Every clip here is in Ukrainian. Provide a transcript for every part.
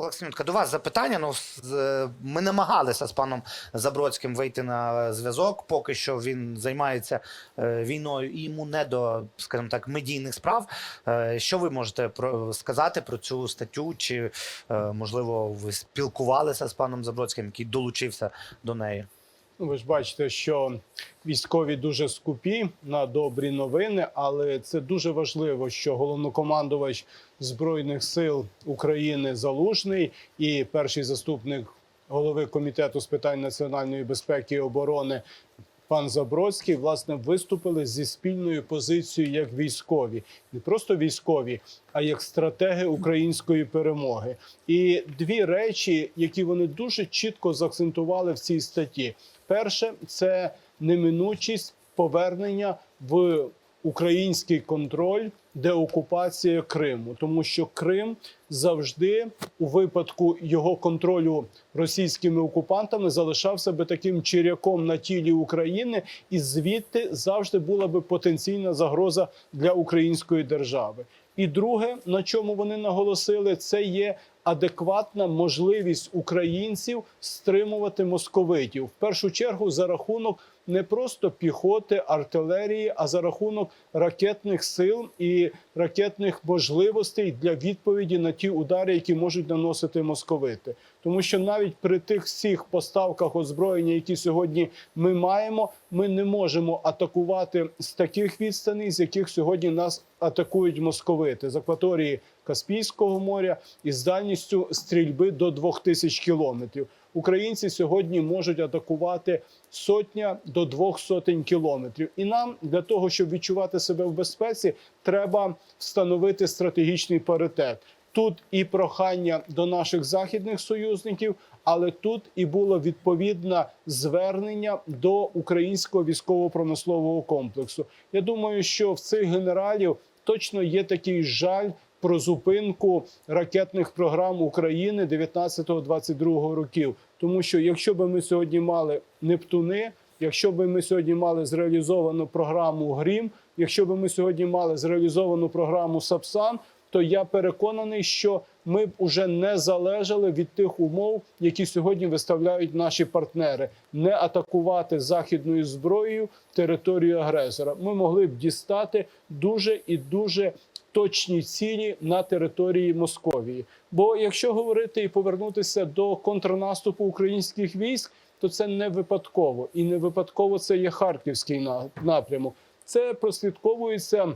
Олексійовка, до вас запитання. Ну, ми намагалися з паном Забродським вийти на зв'язок. Поки що він займається е, війною і йому не до, скажімо так, медійних справ. Е, Що ви можете сказати про цю статтю? Чи е, можливо ви спілкувалися з паном Забродським, який долучився до неї? Ну, ви ж бачите, що військові дуже скупі на добрі новини, але це дуже важливо, що головнокомандувач збройних сил України Залужний і перший заступник голови комітету з питань національної безпеки і оборони. Пан Забродський власне виступили зі спільною позицією як військові, не просто військові, а як стратеги української перемоги. І дві речі, які вони дуже чітко заакцентували в цій статті: перше це неминучість повернення в український контроль, деокупація Криму, тому що Крим завжди у випадку його контролю російськими окупантами залишався би таким чиряком на тілі України, і звідти завжди була би потенційна загроза для української держави. І друге, на чому вони наголосили, це є адекватна можливість українців стримувати московитів в першу чергу за рахунок не просто піхоти, артилерії, а за рахунок ракетних сил і ракетних можливостей для відповіді на ті удари, які можуть наносити московити. Тому що навіть при тих всіх поставках озброєння, які сьогодні ми маємо, ми не можемо атакувати з таких відстаней, з яких сьогодні нас атакують московити з акваторії Каспійського моря із дальністю стрільби до 2000 кілометрів. Українці сьогодні можуть атакувати сотня до двох сотень кілометрів. І нам для того, щоб відчувати себе в безпеці, треба встановити стратегічний паритет. Тут і прохання до наших західних союзників, але тут і було відповідне звернення до українського військово-промислового комплексу. Я думаю, що в цих генералів точно є такий жаль про зупинку ракетних програм України 19-22 років. Тому що якщо би ми сьогодні мали Нептуни, якщо би ми сьогодні мали зреалізовану програму Грім, якщо би ми сьогодні мали зреалізовану програму Сапсан, то я переконаний, що ми б уже не залежали від тих умов, які сьогодні виставляють наші партнери, не атакувати західною зброєю територію агресора. Ми могли б дістати дуже і дуже точні цілі на території Московії. Бо якщо говорити і повернутися до контрнаступу українських військ, то це не випадково, і не випадково це є харківський на- напрямок. Це прослідковується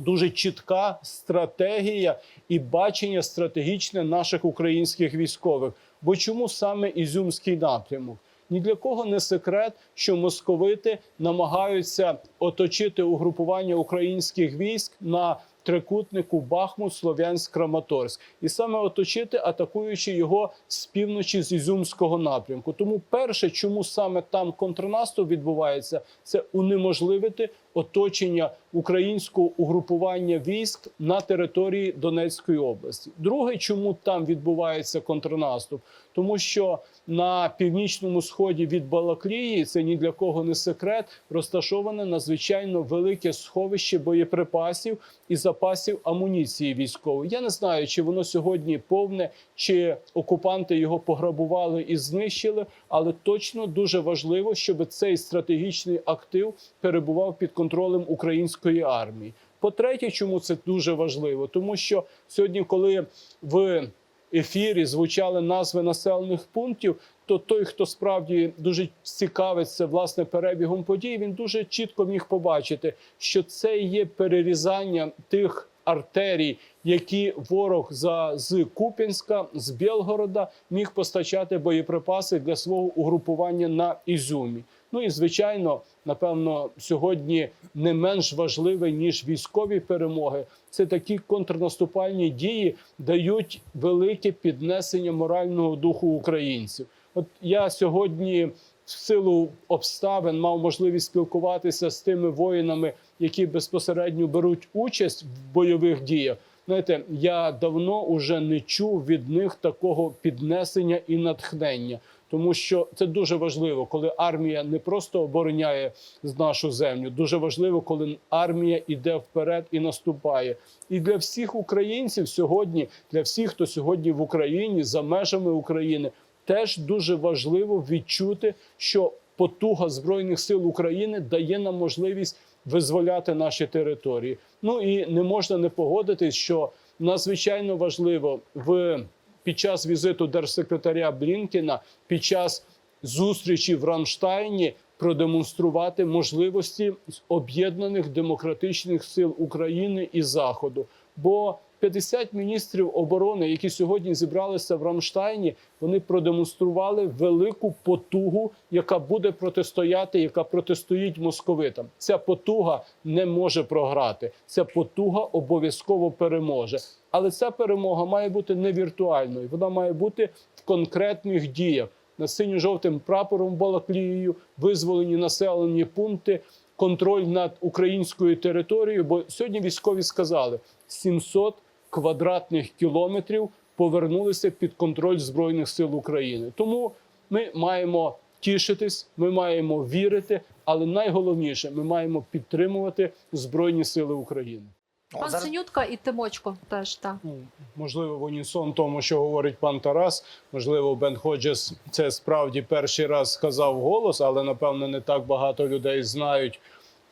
дуже чітка стратегія і бачення стратегічне наших українських військових. Бо чому саме Ізюмський напрямок? Ні для кого не секрет, що московити намагаються оточити угрупування українських військ на трикутнику Бахмут, Слов'янськ, Краматорськ, і саме оточити, атакуючи його з півночі з Ізюмського напрямку. Тому перше, чому саме там контрнаступ відбувається, це унеможливити оточення українського угрупування військ на території Донецької області. Друге, чому там відбувається контрнаступ, тому що на північному сході від Балаклії це ні для кого не секрет, розташоване надзвичайно велике сховище боєприпасів і запасів амуніції військової. Я не знаю, чи воно сьогодні повне, чи окупанти його пограбували і знищили, але точно дуже важливо, щоб цей стратегічний актив перебував під контролем української армії. По-третє, чому це дуже важливо? Тому що сьогодні, коли в ефірі звучали назви населених пунктів, то той, хто справді дуже цікавиться власне перебігом подій, він дуже чітко міг побачити, що це є перерізання тих артерій, які ворог за з Куп'янська, з Білгорода міг постачати боєприпаси для свого угрупування на Ізюмі. Ну і звичайно, напевно, сьогодні не менш важливе ніж військові перемоги. Це такі контрнаступальні дії дають велике піднесення морального духу українців. От я сьогодні в силу обставин мав можливість спілкуватися з тими воїнами, які безпосередньо беруть участь в бойових діях. знаєте, я давно уже не чув від них такого піднесення і натхнення. Тому що це дуже важливо, коли армія не просто обороняє нашу землю. Дуже важливо, коли армія йде вперед і наступає. І для всіх українців сьогодні, для всіх, хто сьогодні в Україні за межами України, теж дуже важливо відчути, що потуга збройних сил України дає нам можливість визволяти наші території. Ну і не можна не погодитись, що надзвичайно важливо в під час візиту держсекретаря Блінкена, під час зустрічі в Рамштайні продемонструвати можливості об'єднаних демократичних сил України і Заходу. Бо 50 міністрів оборони, які сьогодні зібралися в Рамштайні, вони продемонстрували велику потугу, яка буде протистояти, яка протистоїть московитам. Ця потуга не може програти. Ця потуга обов'язково переможе. Але ця перемога має бути не віртуальною, вона має бути в конкретних діях. На синьо-жовтим прапором Балаклією визволені населені пункти, контроль над українською територією. Бо сьогодні військові сказали 700 квадратних кілометрів повернулися під контроль збройних сил України. Тому ми маємо тішитись, ми маємо вірити, але найголовніше ми маємо підтримувати збройні сили України. Пан зараз- Синютка і Тимочко теж так. Ну, можливо, в унісон тому, що говорить пан Тарас. Можливо, Бен Ходжес це справді перший раз сказав голос, але напевно не так багато людей знають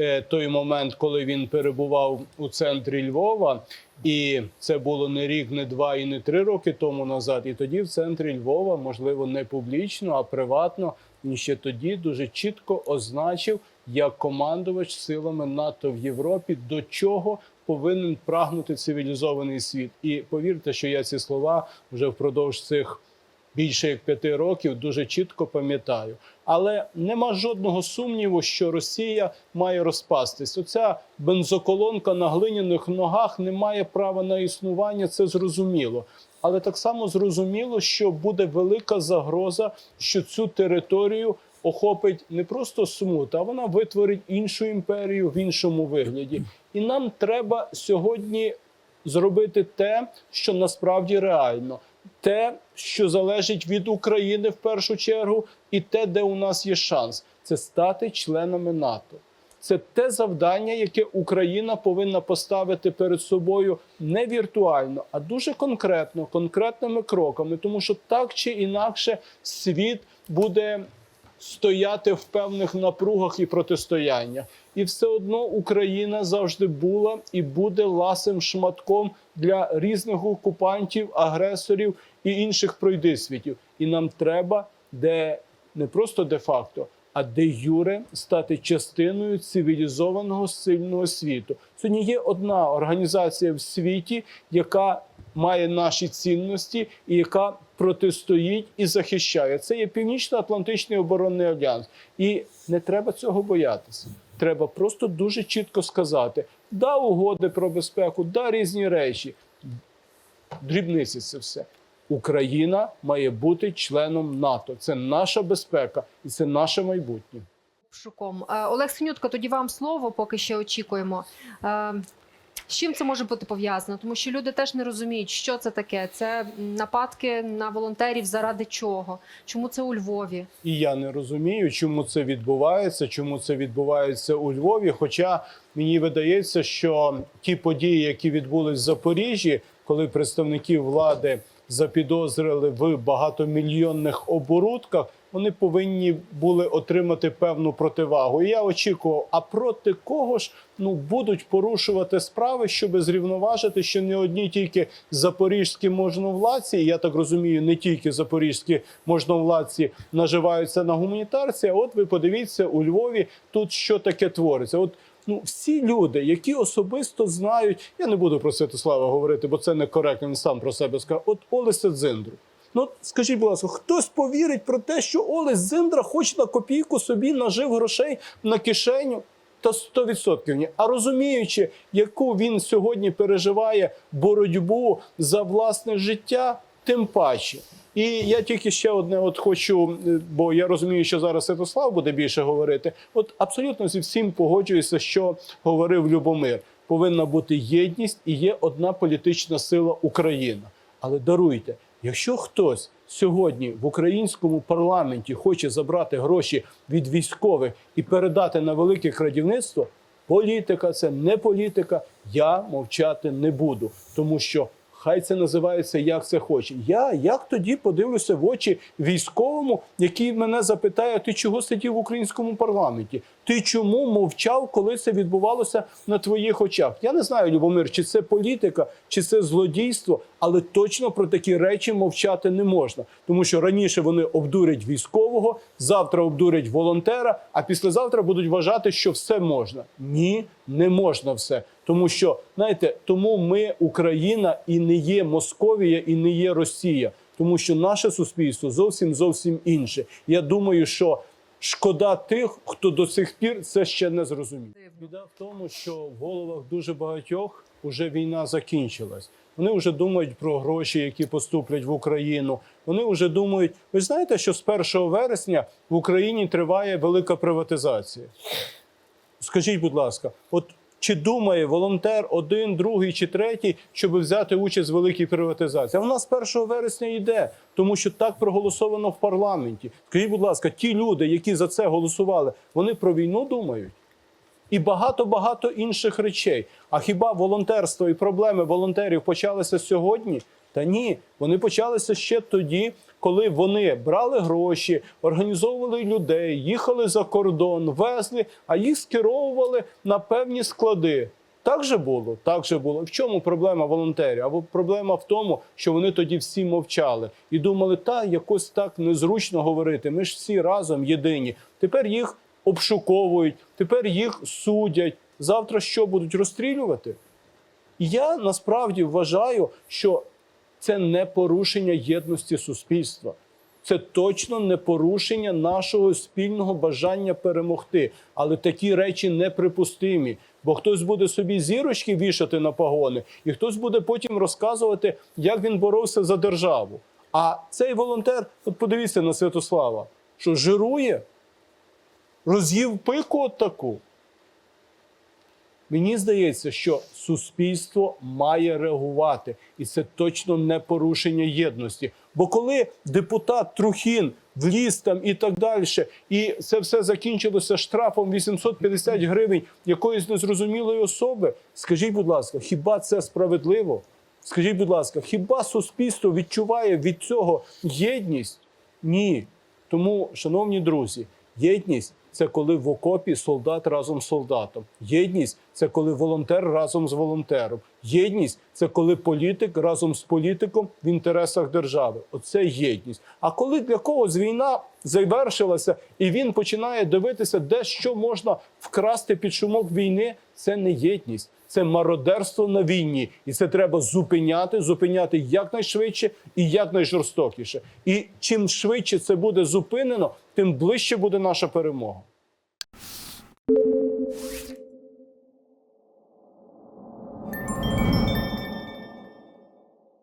е, той момент, коли він перебував у центрі Львова. І це було не рік, не два і не три роки тому назад. І тоді в центрі Львова, можливо, не публічно, а приватно. Він ще тоді дуже чітко означив як командувач силами НАТО в Європі, до чого повинен прагнути цивілізований світ. І повірте, що я ці слова вже впродовж цих більше як п'яти років дуже чітко пам'ятаю. Але нема жодного сумніву, що Росія має розпастись. Оця бензоколонка на глиняних ногах не має права на існування. Це зрозуміло. Але так само зрозуміло, що буде велика загроза, що цю територію охопить не просто смута, а вона витворить іншу імперію в іншому вигляді. І нам треба сьогодні зробити те, що насправді реально, те, що залежить від України в першу чергу, і те, де у нас є шанс, це стати членами НАТО. Це те завдання, яке Україна повинна поставити перед собою не віртуально, а дуже конкретно, конкретними кроками, тому що так чи інакше світ буде стояти в певних напругах і протистояннях. І все одно Україна завжди була і буде ласим шматком для різних окупантів, агресорів і інших пройдисвітів. І нам треба де не просто де-факто, а де юре стати частиною цивілізованого сильного світу. Сьогодні є одна організація в світі, яка має наші цінності і яка протистоїть і захищає. Це є Північно-Атлантичний оборонний альянс. І не треба цього боятися. Треба просто дуже чітко сказати: да, угоди про безпеку, да, різні речі. Дрібниці це все. Україна має бути членом НАТО. Це наша безпека і це наше майбутнє. Шуком. Е, Олег Синютка, тоді вам слово, поки ще очікуємо. З чим це може бути пов'язано? Тому що люди теж не розуміють, що це таке. Це нападки на волонтерів заради чого? Чому це у Львові? І я не розумію, чому це відбувається, чому це відбувається у Львові. Хоча мені видається, що ті події, які відбулись в Запоріжжі, коли представники влади запідозрили в багатомільйонних оборудках, вони повинні були отримати певну противагу. І я очікував, а проти кого ж ну будуть порушувати справи, щоб зрівноважити, що не одні тільки запорізькі можновладці, я так розумію, не тільки запорізькі можновладці наживаються на гуманітарці. А от ви подивіться у Львові тут що таке твориться. От ну всі люди, які особисто знають, я не буду про Святослава говорити, бо це некоректно. Він сам про себе сказав. От Олеся Дзиндру. Ну, скажіть, будь ласка, хтось повірить про те, що Олесь Дзиндра хоч на копійку собі нажив грошей на кишеню? Та 100% ні. А розуміючи, яку він сьогодні переживає боротьбу за власне життя, тим паче. І я тільки ще одне от хочу, е, бо я розумію, що зараз Святослав буде більше говорити. От абсолютно зі всім погоджуюся, що говорив Любомир. повинна бути єдність і є одна політична сила Україна. Але даруйте, якщо хтось сьогодні в українському парламенті хоче забрати гроші від військових і передати на велике крадівництво, політика це не політика. Я мовчати не буду, тому що. Хай це називається як це хоче. Я як тоді подивлюся в очі військовому, який мене запитає: ти чого сидів в українському парламенті? Ти чому мовчав, коли це відбувалося на твоїх очах? Я не знаю, Любомир, чи це політика, чи це злодійство, але точно про такі речі мовчати не можна, тому що раніше вони обдурять військового, завтра обдурять волонтера, а післязавтра будуть вважати, що все можна. Ні, не можна все. Тому що знаєте, тому ми Україна і не є Московія, і не є Росія, тому що наше суспільство зовсім зовсім інше. Я думаю, що шкода тих, хто до сих пір це ще не зрозумів. Біда в тому, що в головах дуже багатьох уже війна закінчилась. Вони вже думають про гроші, які поступлять в Україну. Вони вже думають. Ви знаєте, що з 1 вересня в Україні триває велика приватизація. Скажіть, будь ласка, от чи думає волонтер один, другий чи третій, щоб взяти участь в великій приватизації? А в нас 1 вересня йде, тому що так проголосовано в парламенті. Скажіть, будь ласка, ті люди, які за це голосували, вони про війну думають? І багато багато інших речей. А хіба волонтерство і проблеми волонтерів почалися сьогодні? Та ні, вони почалися ще тоді, коли вони брали гроші, організовували людей, їхали за кордон, везли, а їх скеровували на певні склади. Так же було, так же було. В чому проблема волонтерів? Або проблема в тому, що вони тоді всі мовчали і думали, та якось так незручно говорити. Ми ж всі разом єдині. Тепер їх обшуковують, тепер їх судять. Завтра що будуть розстрілювати? І я насправді вважаю, що це не порушення єдності суспільства. Це точно не порушення нашого спільного бажання перемогти. Але такі речі неприпустимі. Бо хтось буде собі зірочки вішати на погони, і хтось буде потім розказувати, як він боровся за державу. А цей волонтер, от подивіться на Святослава, що жирує, роз'їв пику от таку. Мені здається, що суспільство має реагувати, і це точно не порушення єдності. Бо коли депутат Трухін вліз там і так далі, і це все закінчилося штрафом 850 гривень якоїсь незрозумілої особи, скажіть, будь ласка, хіба це справедливо? Скажіть, будь ласка, хіба суспільство відчуває від цього єдність? Ні. Тому, шановні друзі, єдність це коли в окопі солдат разом з солдатом. Єдність це коли волонтер разом з волонтером. Єдність це коли політик разом з політиком в інтересах держави. Оце єдність. А коли для когось війна завершилася, і він починає дивитися, де що можна вкрасти під шумок війни, це не єдність. Це мародерство на війні, і це треба зупиняти, зупиняти якнайшвидше і якнайжорстокіше. І чим швидше це буде зупинено, тим ближче буде наша перемога.